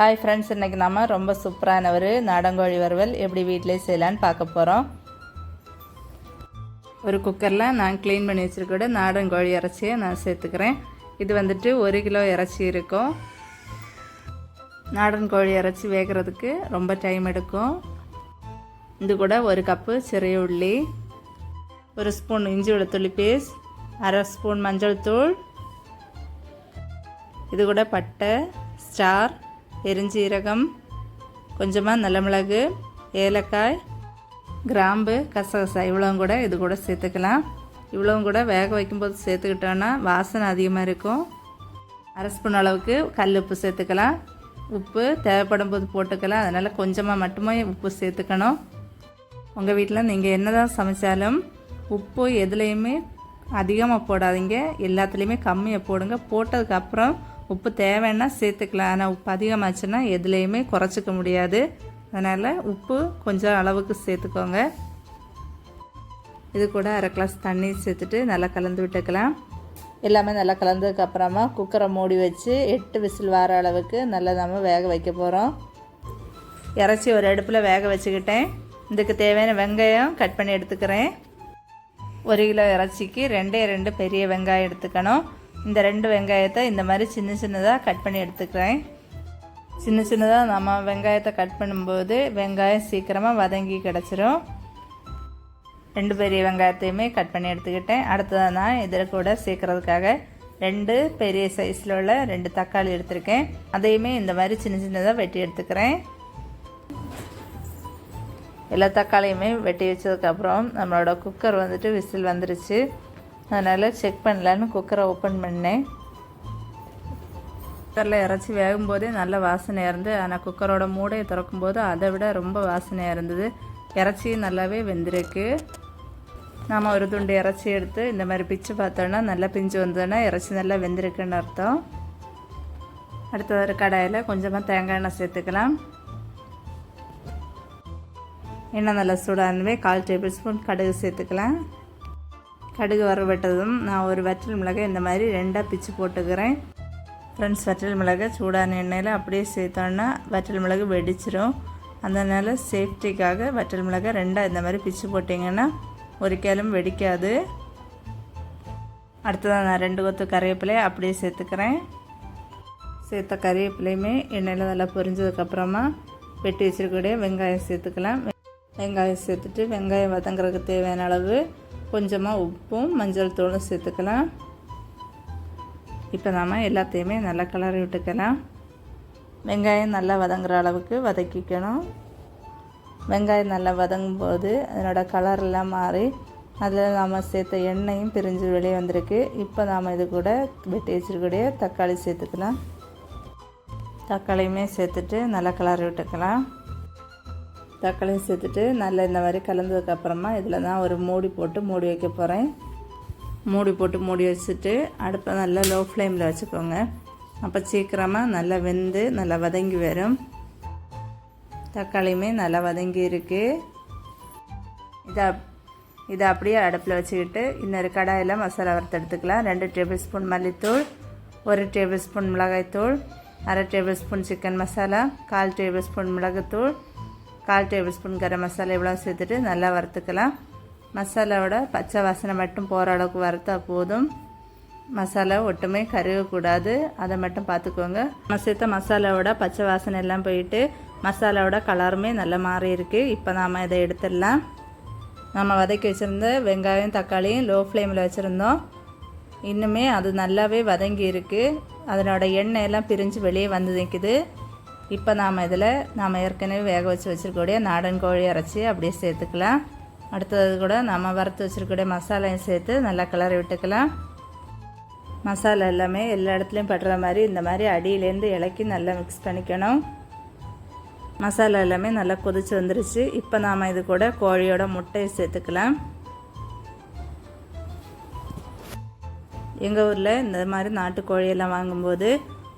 Hi friends இன்றைக்கி நம்ம ரொம்ப சூப்பரான ஒரு நாடங்கோழி வறுவல் எப்படி வீட்டிலே செய்யலான்னு பார்க்க போகிறோம் ஒரு குக்கரில் நான் க்ளீன் பண்ணி வச்சுருக்கூட நாடங்கோழி இறைச்சியை நான் சேர்த்துக்கிறேன். இது வந்துட்டு ஒரு கிலோ இறைச்சி இருக்கும். நாடன் கோழி இறைச்சி வேகிறதுக்கு ரொம்ப டைம் எடுக்கும். இது கூட ஒரு கப்பு சிறிய உள்ளி ஒரு ஸ்பூன் இஞ்சி வெளுத்துள்ளி பேஸ்ட் அரை ஸ்பூன் மஞ்சள் தூள் இது கூட பட்டை ஸ்டார் பெருஞ்சீரகம் கொஞ்சமாக நல்ல மிளகு ஏலக்காய் கிராம்பு கசகசா இவ்வளவும் கூட இது கூட சேர்த்துக்கலாம். இவ்வளவும் கூட வேக வைக்கும்போது சேர்த்துக்கிட்டோன்னா வாசனை அதிகமாக இருக்கும். அரை ஸ்பூன் அளவுக்கு கல் உப்பு சேர்த்துக்கலாம். உப்பு தேவைப்படும் போது போட்டுக்கலாம். அதனால் கொஞ்சமாக மட்டுமே உப்பு சேர்த்துக்கணும். உங்கள் வீட்டில் நீங்கள் என்ன தான் சமைச்சாலும் உப்பு எதுலேயுமே அதிகமாக போடாதீங்க. எல்லாத்துலேயுமே கம்மியாக போடுங்க. போட்டதுக்கப்புறம் உப்பு தேவைன்னா சேர்த்துக்கலாம். ஆனால் உப்பு அதிகமாச்சுன்னா எதுலேயுமே குறைச்சிக்க முடியாது. அதனால் உப்பு கொஞ்சம் அளவுக்கு சேர்த்துக்கோங்க. இது கூட அரை கிளாஸ் தண்ணி சேர்த்துட்டு நல்லா கலந்து விட்டுக்கலாம். எல்லாமே நல்லா கலந்ததுக்கு அப்புறமா குக்கரை மூடி வச்சு எட்டு விசில் வர அளவுக்கு நல்லா நம்ம வேக வைக்க போகிறோம் இறச்சி ஒரு அடுப்பில் வேக வச்சுக்கிட்டேன். இதுக்கு தேவையான வெங்காயம் கட் பண்ணி எடுத்துக்கிறேன். ஒரு கிலோ இறைச்சிக்கு ரெண்டே ரெண்டு பெரிய வெங்காயம் எடுத்துக்கணும். இந்த ரெண்டு வெங்காயத்தை இந்த மாதிரி சின்ன சின்னதாக கட் பண்ணி எடுத்துக்கிறேன். சின்ன சின்னதாக நம்ம வெங்காயத்தை கட் பண்ணும்போது வெங்காயம் சீக்கிரமாக வதங்கி கிடச்சிரும். ரெண்டு பெரிய வெங்காயத்தையுமே கட் பண்ணி எடுத்துக்கிட்டேன். அடுத்ததாக நான் இதில் கூட சேர்க்குறதுக்காக ரெண்டு பெரிய சைஸில் உள்ள ரெண்டு தக்காளி எடுத்திருக்கேன். அதையுமே இந்த மாதிரி சின்ன சின்னதாக வெட்டி எடுத்துக்கிறேன். எல்லா தக்காளியுமே வெட்டி வச்சதுக்கப்புறம் நம்மளோட குக்கர் வந்துட்டு விசில் வந்துருச்சு. அதனால் செக் பண்ணலான்னு குக்கரை ஓப்பன் பண்ணேன். குக்கரில் இறச்சி வேகும்போதே நல்ல வாசனையாக இருந்து ஆனால் குக்கரோட மூடையை திறக்கும்போது அதை விட ரொம்ப வாசனையாக இருந்தது. இறச்சியும் நல்லாவே வெந்திருக்கு. நாம் ஒரு துண்டு இறச்சி எடுத்து இந்த மாதிரி பிச்சு பார்த்தோன்னா நல்லா பிஞ்சு வந்ததுன்னா இறச்சி நல்லா வெந்திருக்குன்னு அர்த்தம். அடுத்த ஒரு கடாயில் கொஞ்சமாக தேங்காய் எண்ணெய் சேர்த்துக்கலாம். எண்ணெய் நல்லா சூடானவே கால் டேபிள் ஸ்பூன் கடுகு சேர்த்துக்கலாம். கடுகு வரவிட்டதும் நான் ஒரு வற்றல் மிளகாய் இந்த மாதிரி ரெண்டாக பிச்சு போட்டுக்கிறேன். ஃப்ரெண்ட்ஸ் வற்றல் மிளகாய் சூடான எண்ணெயில் அப்படியே சேர்த்தோன்னா வற்றல் மிளகு வெடிச்சிரும். அதனால் சேஃப்டிக்காக வற்றல் மிளகாய் ரெண்டாக இந்த மாதிரி பிச்சு போட்டிங்கன்னா ஒரு கிளம்பு வெடிக்காது. அடுத்ததாக நான் ரெண்டு கொத்து கறிவேப்பிலையை அப்படியே சேர்த்துக்கிறேன். சேர்த்த கறிவேப்பிலையுமே எண்ணெயில் நல்லா பொரிஞ்சதுக்கப்புறமா வெட்டி வச்சிருக்கக்கூடிய வெங்காயம் சேர்த்துக்கலாம். வெங்காயம் சேர்த்துட்டு வெங்காயம் வதங்குறதுக்கு தேவையான அளவு கொஞ்சமாக உப்பும் மஞ்சள் தூளும் சேர்த்துக்கலாம். இப்போ நாம் எல்லாத்தையுமே நல்லா கிளறி விட்டுக்கலாம். வெங்காயம் நல்லா வதங்குற அளவுக்கு வதக்கிக்கணும். வெங்காயம் நல்லா வதங்கும் போது அதனோட கலரெல்லாம் மாறி அதில் நாம் சேர்த்த எண்ணெயும் பிரிஞ்சு வெளியே வந்திருக்கு. இப்போ நாம் இது கூட வெட்டி வச்சிருக்கக்கூடிய தக்காளி சேர்த்துக்கலாம். தக்காளியுமே சேர்த்துட்டு நல்லா கிளறி விட்டுக்கலாம். தக்காளியும் சேர்த்துட்டு நல்லா இந்த மாதிரி கலந்ததுக்கப்புறமா இதில் தான் ஒரு மூடி போட்டு மூடி வைக்க போகிறேன். மூடி போட்டு மூடி வச்சுட்டு அடுப்பை நல்லா லோ ஃப்ளேமில் வச்சுக்கோங்க. அப்போ சீக்கிரமாக நல்லா வெந்து நல்லா வதங்கி வரும். தக்காளியுமே நல்லா வதங்கி இருக்குது இதை இதை அப்படியே அடுப்பில் வச்சுக்கிட்டு இன்னொரு கடாயில் மசாலா வறுத்து எடுத்துக்கலாம். ரெண்டு டேபிள் ஸ்பூன் மல்லித்தூள் ஒரு டேபிள் ஸ்பூன் மிளகாய்த்தூள் அரை டேபிள் ஸ்பூன் சிக்கன் மசாலா கால் டேபிள் ஸ்பூன் மிளகுத்தூள் கால் டேபிள் ஸ்பூன் கரம் மசாலா இவ்வளோ சேர்த்துட்டு நல்லா வறுத்துக்கலாம். மசாலாவோட பச்சை வாசனை மட்டும் போகிற அளவுக்கு வறுத்தா போதும். மசாலா ஒட்டுமே கருகக்கூடாது. அதை மட்டும் பார்த்துக்கோங்க. நம்ம சேர்த்த மசாலாவோட பச்சை வாசனை எல்லாம் போயிட்டு மசாலாவோட கலருமே நல்லா மாறி இருக்குது இப்போ நாம் இதை எடுத்துடலாம். நம்ம வதக்கி வச்சுருந்த வெங்காயம் தக்காளியும் லோ ஃப்ளேமில் வச்சுருந்தோம். இன்னுமே அது நல்லாவே வதங்கி இருக்குது அதனோட எண்ணெய் எல்லாம் பிரிஞ்சு வெளியே வந்து நிற்குது இப்போ நாம் இதில் நாம் ஏற்கனவே வேக வச்சு வச்சுருக்கக்கூடிய நாடன் கோழி அரைச்சி அப்படியே சேர்த்துக்கலாம். அடுத்தது கூட நம்ம வறுத்து வச்சுருக்கக்கூடிய மசாலையும் சேர்த்து நல்லா கிளறி விட்டுக்கலாம். மசாலா எல்லாமே எல்லா இடத்துலையும் படுற மாதிரி இந்த மாதிரி அடியிலேருந்து இலக்கி நல்லா மிக்ஸ் பண்ணிக்கணும். மசாலா எல்லாமே நல்லா கொதிச்சு வந்துருச்சு. இப்போ நாம் இது கூட கோழியோட முட்டையை சேர்த்துக்கலாம். எங்கள் ஊரில் இந்த மாதிரி நாட்டுக்கோழியெல்லாம் வாங்கும்போது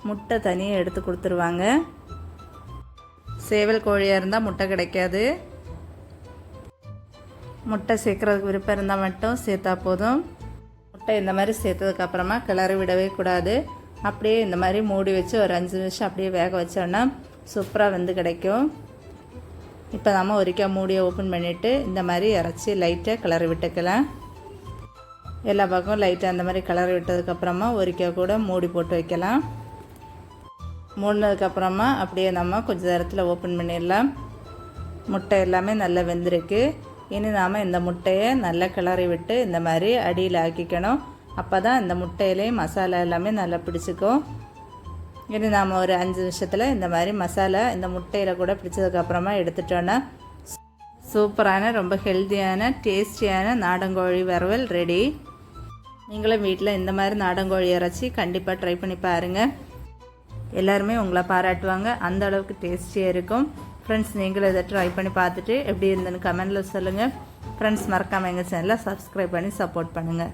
முட்டை தனியாக எடுத்து கொடுத்துருவாங்க. சேவல் கோழியாக இருந்தால் முட்டை கிடைக்காது. முட்டை சேர்க்குறதுக்கு விருப்பம் இருந்தால் மட்டும் சேர்த்தா போதும். முட்டை இந்த மாதிரி சேர்த்ததுக்கப்புறமா கிளறி விடவே கூடாது. அப்படியே இந்த மாதிரி மூடி வச்சு ஒரு அஞ்சு நிமிஷம் அப்படியே வேக வச்சோன்னா சூப்பராக வந்து கிடைக்கும். இப்போ நம்ம ஒருக்கா மூடியை ஓப்பன் பண்ணிவிட்டு இந்த மாதிரி இறச்சி லைட்டாக கிளறி விட்டுக்கலாம். எல்லா பக்கமும் லைட்டாக அந்த மாதிரி கிளறி விட்டதுக்கப்புறமா ஒரிக்காய் கூட மூடி போட்டு வைக்கலாம். மூடினதுக்கப்புறமா அப்படியே நம்ம கொஞ்சம் நேரத்தில் ஓப்பன் பண்ணிடலாம். முட்டை எல்லாமே நல்லா வெந்திருக்கு. இனி நாம் இந்த முட்டையை நல்லா கிளறி விட்டு இந்த மாதிரி அடியில் ஆக்கிக்கணும். அப்போ தான் இந்த முட்டையிலையும் மசாலா எல்லாமே நல்லா பிடிச்சிக்கும். இனி நாம் ஒரு அஞ்சு நிமிஷத்தில் இந்த மாதிரி மசாலா இந்த முட்டையில் கூட பிடிச்சதுக்கப்புறமா எடுத்துட்டோன்னா சூப்பரான ரொம்ப ஹெல்த்தியான டேஸ்டியான நாடங்கோழி வறுவல் ரெடி. நீங்களும் வீட்டில் இந்த மாதிரி நாடங்கோழி இறைச்சி கண்டிப்பாக ட்ரை பண்ணி பாருங்கள் எல்லாருமே உங்களை பாராட்டுவாங்க. அந்த அளவுக்கு டேஸ்டியாக இருக்கும். ஃப்ரெண்ட்ஸ் நீங்களும் இதை ட்ரை பண்ணி பார்த்துட்டு எப்படி இருந்ததுன்னு கமெண்டில் சொல்லுங்கள் ஃப்ரெண்ட்ஸ் மறக்காமல் எங்கள் சேனலை சப்ஸ்கிரைப் பண்ணி சப்போர்ட் பண்ணுங்கள்